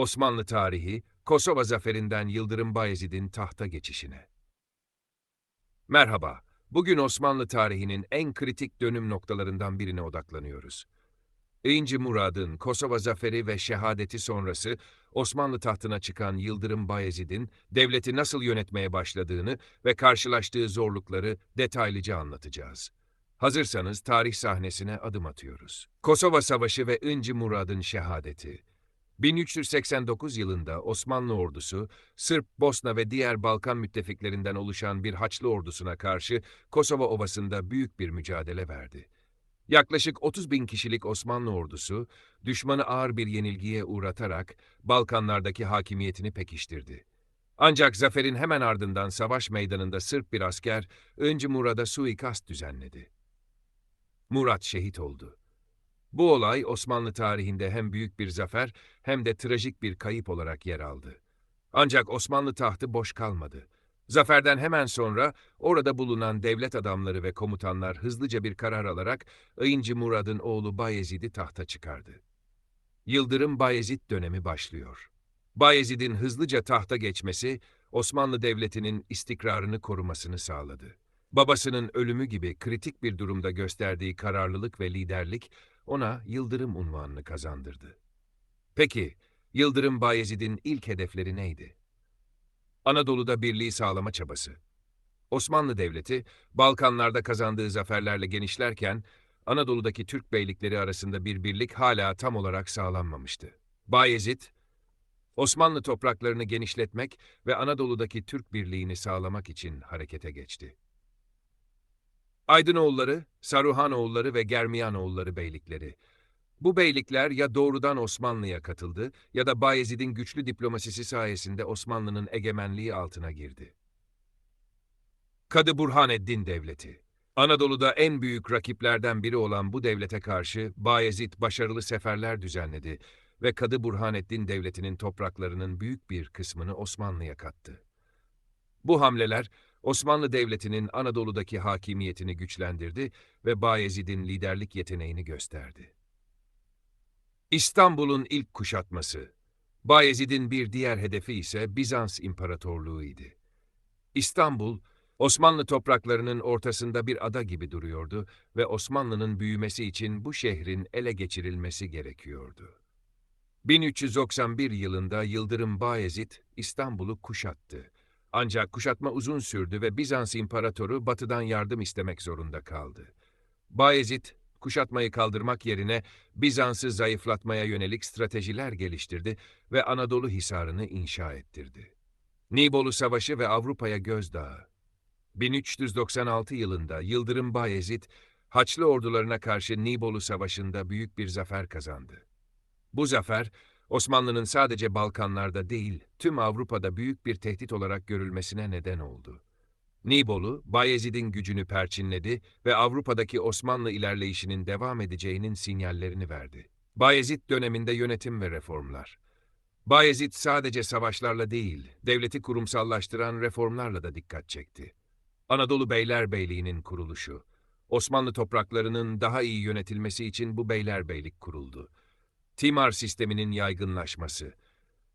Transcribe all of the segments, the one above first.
Osmanlı tarihi, Kosova zaferinden Yıldırım Bayezid'in tahta geçişine. Merhaba, bugün Osmanlı tarihinin en kritik dönüm noktalarından birine odaklanıyoruz. İnci Murad'ın Kosova zaferi ve şehadeti sonrası Osmanlı tahtına çıkan Yıldırım Bayezid'in devleti nasıl yönetmeye başladığını ve karşılaştığı zorlukları detaylıca anlatacağız. Hazırsanız tarih sahnesine adım atıyoruz. Kosova Savaşı ve İnci Murad'ın şehadeti. 1389 yılında Osmanlı ordusu, Sırp, Bosna ve diğer Balkan müttefiklerinden oluşan bir Haçlı ordusuna karşı Kosova Ovası'nda büyük bir mücadele verdi. Yaklaşık 30 bin kişilik Osmanlı ordusu, düşmanı ağır bir yenilgiye uğratarak Balkanlardaki hakimiyetini pekiştirdi. Ancak zaferin hemen ardından savaş meydanında Sırp bir asker, önce Murad'a suikast düzenledi. Murat şehit oldu. Bu olay Osmanlı tarihinde hem büyük bir zafer hem de trajik bir kayıp olarak yer aldı. Ancak Osmanlı tahtı boş kalmadı. Zaferden hemen sonra orada bulunan devlet adamları ve komutanlar hızlıca bir karar alarak Ayıncı Murad'ın oğlu Bayezid'i tahta çıkardı. Yıldırım Bayezid dönemi başlıyor. Bayezid'in hızlıca tahta geçmesi Osmanlı Devleti'nin istikrarını korumasını sağladı. Babasının ölümü gibi kritik bir durumda gösterdiği kararlılık ve liderlik ona Yıldırım unvanını kazandırdı. Peki, Yıldırım Bayezid'in ilk hedefleri neydi? Anadolu'da birliği sağlama çabası. Osmanlı Devleti, Balkanlarda kazandığı zaferlerle genişlerken, Anadolu'daki Türk beylikleri arasında bir birlik hala tam olarak sağlanmamıştı. Bayezid, Osmanlı topraklarını genişletmek ve Anadolu'daki Türk birliğini sağlamak için harekete geçti. Aydınoğulları, Saruhanoğulları ve Germiyanoğulları beylikleri. Bu beylikler ya doğrudan Osmanlı'ya katıldı ya da Bayezid'in güçlü diplomasisi sayesinde Osmanlı'nın egemenliği altına girdi. Kadı Burhaneddin Devleti Anadolu'da en büyük rakiplerden biri olan bu devlete karşı Bayezid başarılı seferler düzenledi ve Kadı Burhaneddin Devleti'nin topraklarının büyük bir kısmını Osmanlı'ya kattı. Bu hamleler Osmanlı Devleti'nin Anadolu'daki hakimiyetini güçlendirdi ve Bayezid'in liderlik yeteneğini gösterdi. İstanbul'un ilk kuşatması. Bayezid'in bir diğer hedefi ise Bizans İmparatorluğu'ydu. İstanbul, Osmanlı topraklarının ortasında bir ada gibi duruyordu ve Osmanlı'nın büyümesi için bu şehrin ele geçirilmesi gerekiyordu. 1391 yılında Yıldırım Bayezid İstanbul'u kuşattı. Ancak kuşatma uzun sürdü ve Bizans İmparatoru batıdan yardım istemek zorunda kaldı. Bayezid, kuşatmayı kaldırmak yerine Bizans'ı zayıflatmaya yönelik stratejiler geliştirdi ve Anadolu Hisarı'nı inşa ettirdi. Nibolu Savaşı ve Avrupa'ya gözdağı 1396 yılında Yıldırım Bayezid, Haçlı ordularına karşı Nibolu Savaşı'nda büyük bir zafer kazandı. Bu zafer, Osmanlı'nın sadece Balkanlarda değil, tüm Avrupa'da büyük bir tehdit olarak görülmesine neden oldu. Nibolu, Bayezid'in gücünü perçinledi ve Avrupa'daki Osmanlı ilerleyişinin devam edeceğinin sinyallerini verdi. Bayezid döneminde yönetim ve reformlar. Bayezid sadece savaşlarla değil, devleti kurumsallaştıran reformlarla da dikkat çekti. Anadolu Beylerbeyliği'nin kuruluşu. Osmanlı topraklarının daha iyi yönetilmesi için bu beylerbeylik kuruldu. Timar sisteminin yaygınlaşması.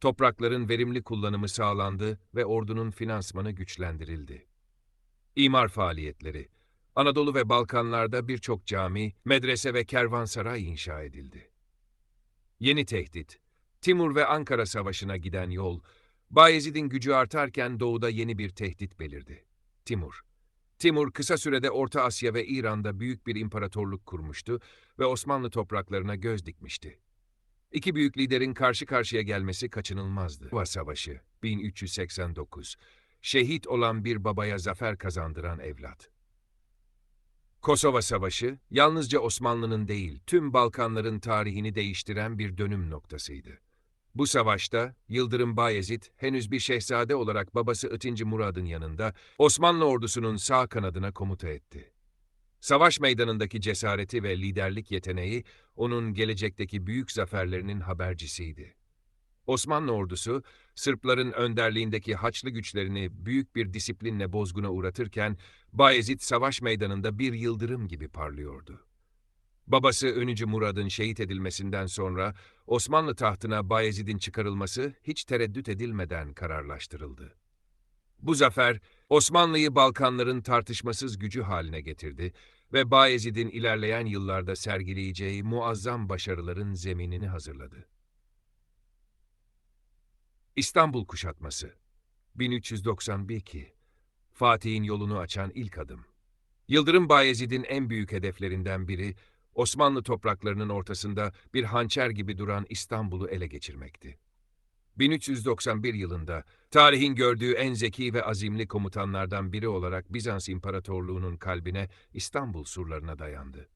Toprakların verimli kullanımı sağlandı ve ordunun finansmanı güçlendirildi. İmar faaliyetleri. Anadolu ve Balkanlarda birçok cami, medrese ve kervansaray inşa edildi. Yeni tehdit. Timur ve Ankara Savaşı'na giden yol, Bayezid'in gücü artarken doğuda yeni bir tehdit belirdi. Timur. Timur kısa sürede Orta Asya ve İran'da büyük bir imparatorluk kurmuştu ve Osmanlı topraklarına göz dikmişti. İki büyük liderin karşı karşıya gelmesi kaçınılmazdı. Kosova Savaşı 1389 Şehit olan bir babaya zafer kazandıran evlat. Kosova Savaşı, yalnızca Osmanlı'nın değil, tüm Balkanların tarihini değiştiren bir dönüm noktasıydı. Bu savaşta Yıldırım Bayezid henüz bir şehzade olarak babası İkinci Murad'ın yanında Osmanlı ordusunun sağ kanadına komuta etti. Savaş meydanındaki cesareti ve liderlik yeteneği onun gelecekteki büyük zaferlerinin habercisiydi. Osmanlı ordusu, Sırpların önderliğindeki Haçlı güçlerini büyük bir disiplinle bozguna uğratırken, Bayezid savaş meydanında bir yıldırım gibi parlıyordu. Babası Önücü Murad'ın şehit edilmesinden sonra Osmanlı tahtına Bayezid'in çıkarılması hiç tereddüt edilmeden kararlaştırıldı. Bu zafer Osmanlı'yı Balkanların tartışmasız gücü haline getirdi ve Bayezid'in ilerleyen yıllarda sergileyeceği muazzam başarıların zeminini hazırladı. İstanbul kuşatması 1392 Fatih'in yolunu açan ilk adım. Yıldırım Bayezid'in en büyük hedeflerinden biri Osmanlı topraklarının ortasında bir hançer gibi duran İstanbul'u ele geçirmekti. 1391 yılında tarihin gördüğü en zeki ve azimli komutanlardan biri olarak Bizans İmparatorluğu'nun kalbine İstanbul surlarına dayandı.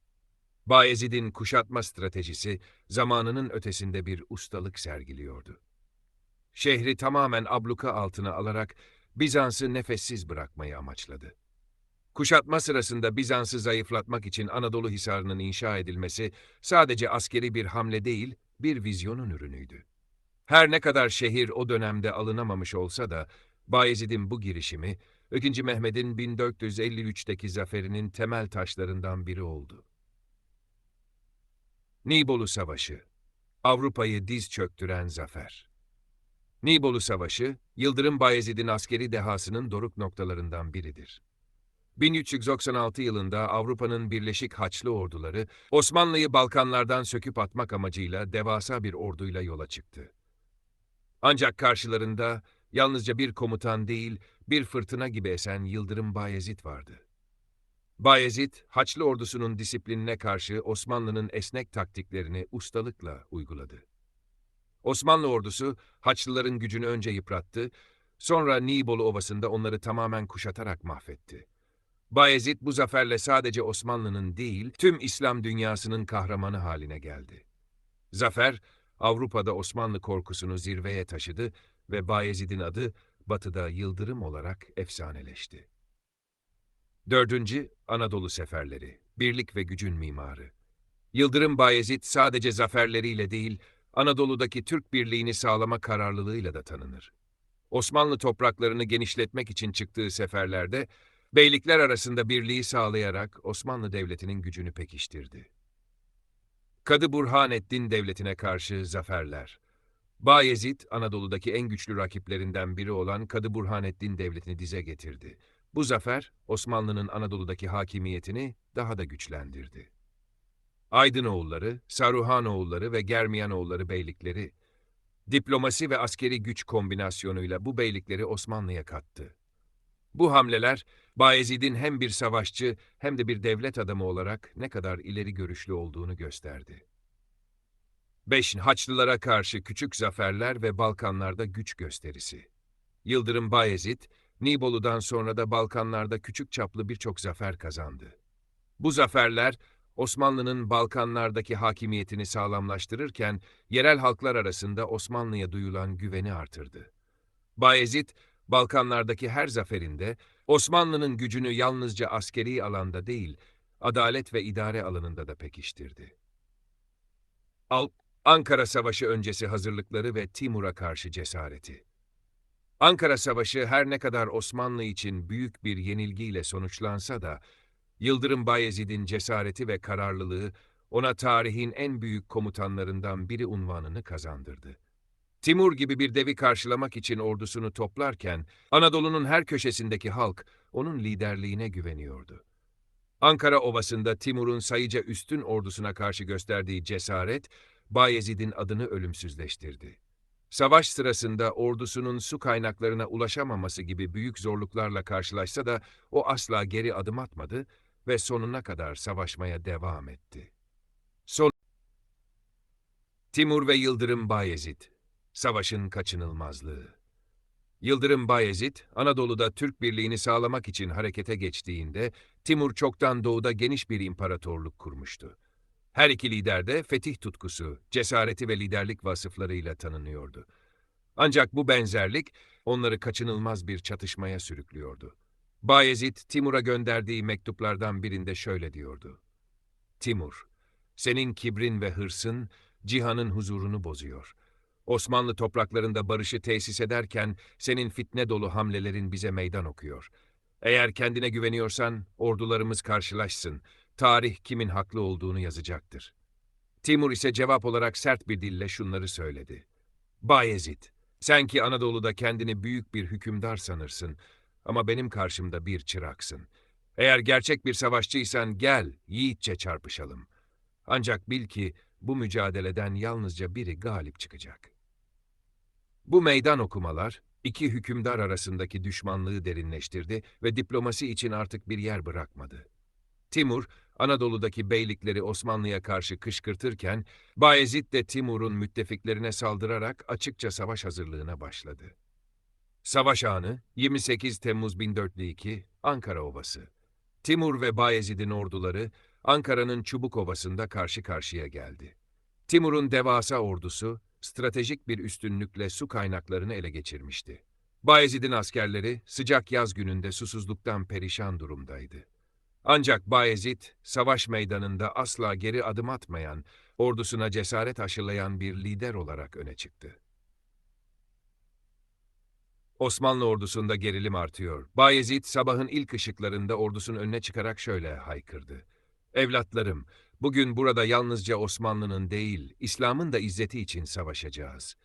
Bayezid'in kuşatma stratejisi zamanının ötesinde bir ustalık sergiliyordu. Şehri tamamen abluka altına alarak Bizans'ı nefessiz bırakmayı amaçladı. Kuşatma sırasında Bizans'ı zayıflatmak için Anadolu Hisarı'nın inşa edilmesi sadece askeri bir hamle değil, bir vizyonun ürünüydü. Her ne kadar şehir o dönemde alınamamış olsa da Bayezid'in bu girişimi, 2. Mehmet'in 1453'teki zaferinin temel taşlarından biri oldu. Nibolu Savaşı Avrupa'yı diz çöktüren zafer. Nibolu Savaşı, Yıldırım Bayezid'in askeri dehasının doruk noktalarından biridir. 1396 yılında Avrupa'nın Birleşik Haçlı orduları Osmanlı'yı Balkanlardan söküp atmak amacıyla devasa bir orduyla yola çıktı. Ancak karşılarında yalnızca bir komutan değil, bir fırtına gibi esen Yıldırım Bayezid vardı. Bayezid, Haçlı ordusunun disiplinine karşı Osmanlı'nın esnek taktiklerini ustalıkla uyguladı. Osmanlı ordusu Haçlıların gücünü önce yıprattı, sonra Nibolu Ovası'nda onları tamamen kuşatarak mahvetti. Bayezid bu zaferle sadece Osmanlı'nın değil, tüm İslam dünyasının kahramanı haline geldi. Zafer, Avrupa'da Osmanlı korkusunu zirveye taşıdı ve Bayezid'in adı Batı'da Yıldırım olarak efsaneleşti. Dördüncü, Anadolu Seferleri, Birlik ve Gücün Mimarı. Yıldırım Bayezid sadece zaferleriyle değil, Anadolu'daki Türk birliğini sağlama kararlılığıyla da tanınır. Osmanlı topraklarını genişletmek için çıktığı seferlerde, beylikler arasında birliği sağlayarak Osmanlı Devleti'nin gücünü pekiştirdi. Kadı Burhanettin Devleti'ne karşı zaferler. Bayezid, Anadolu'daki en güçlü rakiplerinden biri olan Kadı Burhanettin Devleti'ni dize getirdi. Bu zafer, Osmanlı'nın Anadolu'daki hakimiyetini daha da güçlendirdi. Aydınoğulları, Saruhanoğulları ve Germiyanoğulları beylikleri, diplomasi ve askeri güç kombinasyonuyla bu beylikleri Osmanlı'ya kattı. Bu hamleler, Bayezid'in hem bir savaşçı hem de bir devlet adamı olarak ne kadar ileri görüşlü olduğunu gösterdi. 5. Haçlılara karşı küçük zaferler ve Balkanlarda güç gösterisi. Yıldırım Bayezid, Nibolu'dan sonra da Balkanlarda küçük çaplı birçok zafer kazandı. Bu zaferler, Osmanlı'nın Balkanlardaki hakimiyetini sağlamlaştırırken, yerel halklar arasında Osmanlı'ya duyulan güveni artırdı. Bayezid, Balkanlardaki her zaferinde Osmanlı'nın gücünü yalnızca askeri alanda değil, adalet ve idare alanında da pekiştirdi. Al Ankara Savaşı öncesi hazırlıkları ve Timur'a karşı cesareti. Ankara Savaşı her ne kadar Osmanlı için büyük bir yenilgiyle sonuçlansa da, Yıldırım Bayezid'in cesareti ve kararlılığı ona tarihin en büyük komutanlarından biri unvanını kazandırdı. Timur gibi bir devi karşılamak için ordusunu toplarken, Anadolu'nun her köşesindeki halk onun liderliğine güveniyordu. Ankara Ovası'nda Timur'un sayıca üstün ordusuna karşı gösterdiği cesaret, Bayezid'in adını ölümsüzleştirdi. Savaş sırasında ordusunun su kaynaklarına ulaşamaması gibi büyük zorluklarla karşılaşsa da o asla geri adım atmadı ve sonuna kadar savaşmaya devam etti. Son Timur ve Yıldırım Bayezid Savaşın kaçınılmazlığı. Yıldırım Bayezid, Anadolu'da Türk birliğini sağlamak için harekete geçtiğinde, Timur çoktan doğuda geniş bir imparatorluk kurmuştu. Her iki lider de fetih tutkusu, cesareti ve liderlik vasıflarıyla tanınıyordu. Ancak bu benzerlik, onları kaçınılmaz bir çatışmaya sürüklüyordu. Bayezid, Timur'a gönderdiği mektuplardan birinde şöyle diyordu. Timur, senin kibrin ve hırsın, cihanın huzurunu bozuyor.'' Osmanlı topraklarında barışı tesis ederken senin fitne dolu hamlelerin bize meydan okuyor. Eğer kendine güveniyorsan ordularımız karşılaşsın. tarih kimin haklı olduğunu yazacaktır. Timur ise cevap olarak sert bir dille şunları söyledi. Bayezid, sen ki Anadolu'da kendini büyük bir hükümdar sanırsın ama benim karşımda bir çıraksın. Eğer gerçek bir savaşçıysan gel, yiğitçe çarpışalım. Ancak bil ki bu mücadeleden yalnızca biri galip çıkacak. Bu meydan okumalar, iki hükümdar arasındaki düşmanlığı derinleştirdi ve diplomasi için artık bir yer bırakmadı. Timur, Anadolu'daki beylikleri Osmanlı'ya karşı kışkırtırken, Bayezid de Timur'un müttefiklerine saldırarak açıkça savaş hazırlığına başladı. Savaş anı 28 Temmuz 1402 Ankara Ovası. Timur ve Bayezid'in orduları Ankara'nın Çubuk Ovası'nda karşı karşıya geldi. Timur'un devasa ordusu stratejik bir üstünlükle su kaynaklarını ele geçirmişti. Bayezid'in askerleri sıcak yaz gününde susuzluktan perişan durumdaydı. Ancak Bayezid, savaş meydanında asla geri adım atmayan, ordusuna cesaret aşılayan bir lider olarak öne çıktı. Osmanlı ordusunda gerilim artıyor. Bayezid sabahın ilk ışıklarında ordusunun önüne çıkarak şöyle haykırdı. Evlatlarım, bugün burada yalnızca Osmanlı'nın değil, İslam'ın da izzeti için savaşacağız.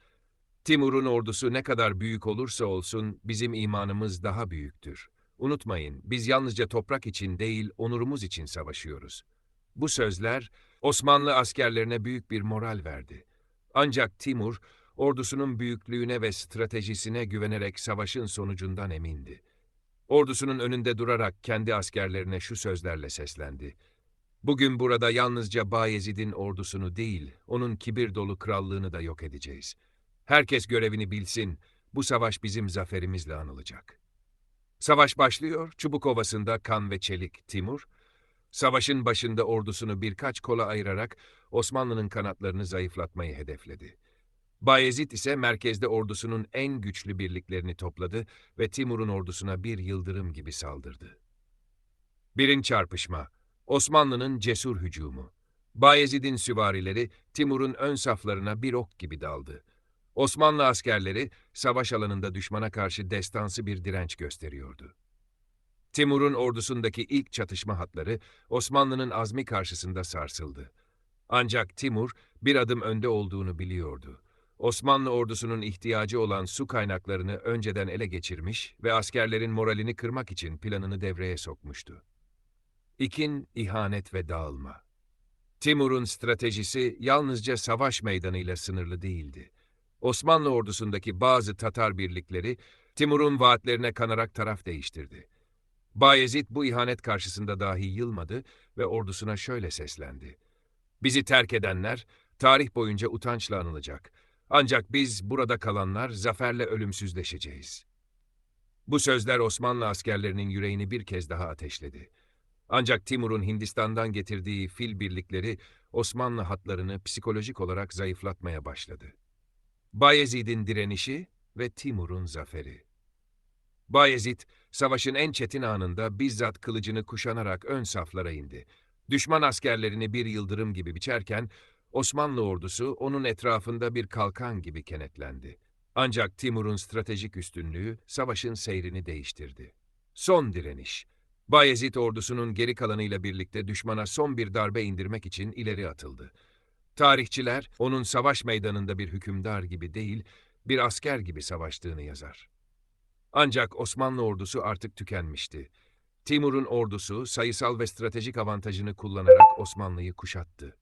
Timur'un ordusu ne kadar büyük olursa olsun bizim imanımız daha büyüktür. Unutmayın, biz yalnızca toprak için değil, onurumuz için savaşıyoruz. Bu sözler Osmanlı askerlerine büyük bir moral verdi. Ancak Timur, ordusunun büyüklüğüne ve stratejisine güvenerek savaşın sonucundan emindi. Ordusunun önünde durarak kendi askerlerine şu sözlerle seslendi. Bugün burada yalnızca Bayezid'in ordusunu değil, onun kibir dolu krallığını da yok edeceğiz. Herkes görevini bilsin, bu savaş bizim zaferimizle anılacak. Savaş başlıyor, Çubuk Ovası'nda kan ve çelik Timur, savaşın başında ordusunu birkaç kola ayırarak Osmanlı'nın kanatlarını zayıflatmayı hedefledi. Bayezid ise merkezde ordusunun en güçlü birliklerini topladı ve Timur'un ordusuna bir yıldırım gibi saldırdı. Birin çarpışma, Osmanlı'nın cesur hücumu. Bayezid'in süvarileri Timur'un ön saflarına bir ok gibi daldı. Osmanlı askerleri savaş alanında düşmana karşı destansı bir direnç gösteriyordu. Timur'un ordusundaki ilk çatışma hatları Osmanlı'nın azmi karşısında sarsıldı. Ancak Timur bir adım önde olduğunu biliyordu. Osmanlı ordusunun ihtiyacı olan su kaynaklarını önceden ele geçirmiş ve askerlerin moralini kırmak için planını devreye sokmuştu. İkin, ihanet ve dağılma. Timur'un stratejisi yalnızca savaş meydanıyla sınırlı değildi. Osmanlı ordusundaki bazı Tatar birlikleri Timur'un vaatlerine kanarak taraf değiştirdi. Bayezid bu ihanet karşısında dahi yılmadı ve ordusuna şöyle seslendi. Bizi terk edenler tarih boyunca utançla anılacak. Ancak biz burada kalanlar zaferle ölümsüzleşeceğiz. Bu sözler Osmanlı askerlerinin yüreğini bir kez daha ateşledi. Ancak Timur'un Hindistan'dan getirdiği fil birlikleri Osmanlı hatlarını psikolojik olarak zayıflatmaya başladı. Bayezid'in direnişi ve Timur'un zaferi. Bayezid, savaşın en çetin anında bizzat kılıcını kuşanarak ön saflara indi. Düşman askerlerini bir yıldırım gibi biçerken, Osmanlı ordusu onun etrafında bir kalkan gibi kenetlendi. Ancak Timur'un stratejik üstünlüğü savaşın seyrini değiştirdi. Son direniş. Bayezid ordusunun geri kalanıyla birlikte düşmana son bir darbe indirmek için ileri atıldı. Tarihçiler onun savaş meydanında bir hükümdar gibi değil, bir asker gibi savaştığını yazar. Ancak Osmanlı ordusu artık tükenmişti. Timur'un ordusu sayısal ve stratejik avantajını kullanarak Osmanlı'yı kuşattı.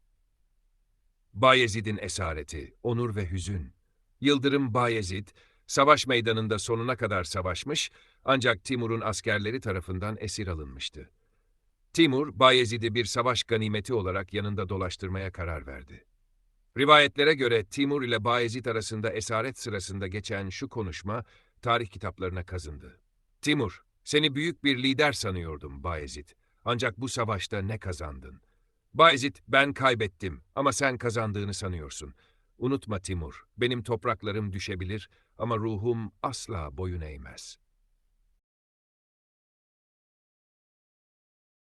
Bayezid'in esareti, onur ve hüzün. Yıldırım Bayezid, savaş meydanında sonuna kadar savaşmış ancak Timur'un askerleri tarafından esir alınmıştı. Timur, Bayezid'i bir savaş ganimeti olarak yanında dolaştırmaya karar verdi. Rivayetlere göre Timur ile Bayezid arasında esaret sırasında geçen şu konuşma tarih kitaplarına kazındı. Timur, seni büyük bir lider sanıyordum Bayezid. Ancak bu savaşta ne kazandın? Bayezid, ben kaybettim ama sen kazandığını sanıyorsun. Unutma Timur, benim topraklarım düşebilir ama ruhum asla boyun eğmez.''